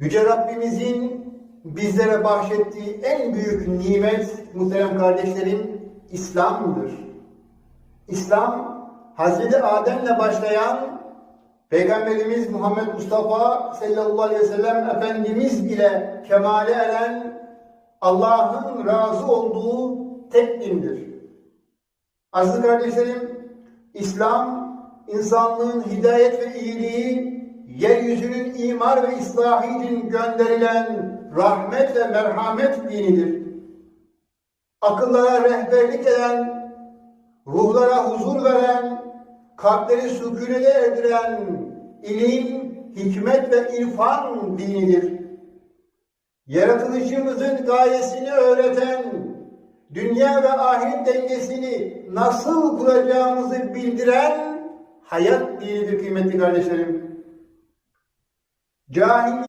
Yüce Rabbimizin bizlere bahşettiği en büyük nimet muhterem kardeşlerim İslam'dır. İslam Hazreti Adem'le başlayan Peygamberimiz Muhammed Mustafa sallallahu aleyhi ve sellem Efendimiz ile kemale eren Allah'ın razı olduğu tek dindir. Aziz kardeşlerim, İslam insanlığın hidayet ve iyiliği, yeryüzünün imar ve islahı için gönderilen rahmet ve merhamet dinidir. Akıllara rehberlik eden, ruhlara huzur veren, kalpleri sükunete erdiren ilim, hikmet ve irfan dinidir. Yaratılışımızın gayesini öğreten, dünya ve ahiret dengesini nasıl kuracağımızı bildiren hayat dinidir kıymetli kardeşlerim. joining